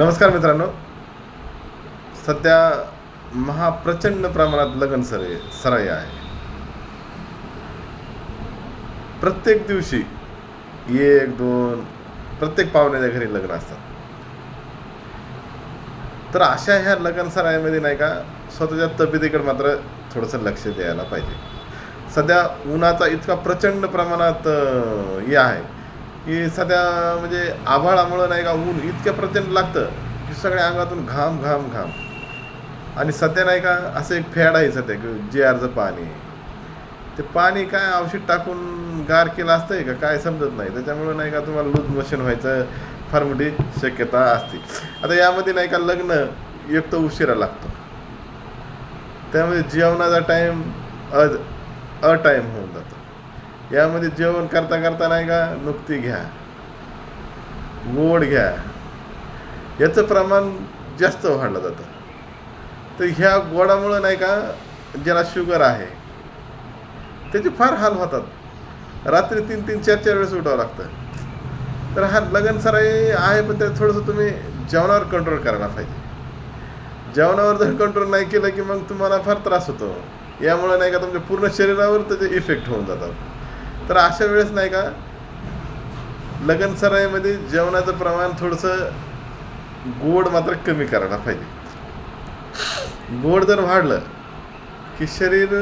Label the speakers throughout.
Speaker 1: नमस्कार मित्रांनो. सध्या महाप्रचंड प्रमाणात लग्न सरे सराई आहे. प्रत्येक दिवशी एक दोन प्रत्येक पाहुण्याच्या घरी लग्न असतात. तर अशा ह्या लग्न सराईमध्ये नाही का स्वतःच्या तब्येतीकडे मात्र थोडंसं लक्ष द्यायला पाहिजे. सध्या उन्हाचा इतका प्रचंड प्रमाणात हे आहे. की सध्या म्हणजे आभाळामुळं नाही का ऊन इतक्या प्रचंड लागतं की सगळ्या अंगातून घाम घाम घाम. आणि सध्या नाही का असं एक फॅड आहे सध्या की जे आरचं पाणी ते पाणी काय औषध टाकून गार केलं असतं आहे का काय समजत नाही. त्याच्यामुळं नाही का तुम्हाला लूज मोशन व्हायचं फार मोठी शक्यता असते. आता यामध्ये नाही का लग्न एक तर उशिरा लागतो. त्यामध्ये जेवणाचा टाईम अ टाईम होऊन जातो. यामध्ये जेवण करता करता नाही का नुकती घ्या. गोड घ्या. याचं प्रमाण जास्त वाढलं जातं. तर ह्या गोडामुळं नाही का ज्याला शुगर आहे त्याचे फार हाल होतात. रात्री तीन तीन चार चार वेळेस उठावं लागतं. तर हा लगन सराई आहे पण त्यात थोडंसं तुम्ही जेवणावर कंट्रोल करायला पाहिजे. जेवणावर जर कंट्रोल नाही केलं की मग तुम्हाला फार त्रास होतो. यामुळे नाही का तुमच्या पूर्ण शरीरावर त्याचे इफेक्ट होऊन जातात. तर अशा वेळेस नाही का लगन सराईमध्ये जेवणाचं प्रमाण थोडंसं गोड मात्र कमी करायला पाहिजे. गोड जर वाढलं की शरीर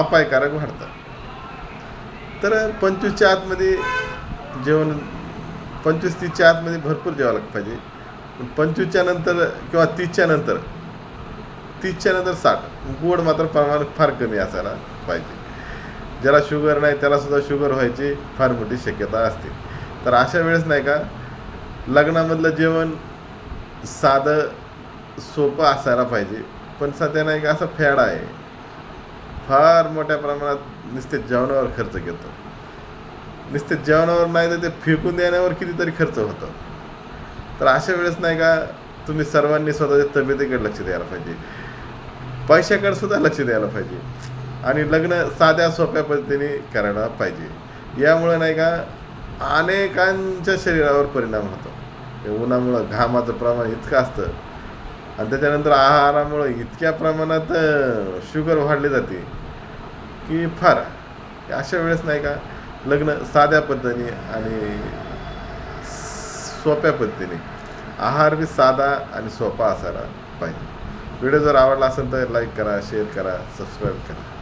Speaker 1: अपायकारक वाढतं. तर पंचवीसच्या आतमध्ये जेवण पंचवीस तीसच्या आतमध्ये भरपूर जेवायला पाहिजे. पंचवीसच्या नंतर किंवा तीसच्या नंतर तीसच्या नंतर साठ गोड मात्र प्रमाण फार कमी असायला पाहिजे. ज्याला शुगर नाही त्यालासुद्धा शुगर व्हायची फार मोठी शक्यता असते. तर अशा वेळेस नाही का लग्नामधलं जेवण साधं सोपं असायला पाहिजे. पण सध्या नाही का असं फॅड आहे. फार मोठ्या प्रमाणात नुसते जेवणावर खर्च घेतो. नुसते जेवणावर नाही तर ते फेकून देण्यावर कितीतरी खर्च होतो. तर अशा वेळेस नाही का तुम्ही सर्वांनी स्वतःच्या तब्येतीकडे लक्ष द्यायला पाहिजे. पैशाकडे सुद्धा लक्ष द्यायला पाहिजे. आणि लग्न साध्या सोप्या पद्धतीने करायला पाहिजे. यामुळे नाही का अनेकांच्या शरीरावर परिणाम होतो. उन्हामुळं घामाचं प्रमाण इतकं असतं. आणि त्याच्यानंतर आहारामुळं इतक्या प्रमाणात शुगर वाढली जाते की फार. अशा वेळेस नाही का लग्न साध्या पद्धतीने आणि सोप्या पद्धतीने. आहार बी साधा आणि सोपा असायला पाहिजे. व्हिडिओ जर आवडला असेल तर लाईक करा शेअर करा सबस्क्राईब करा.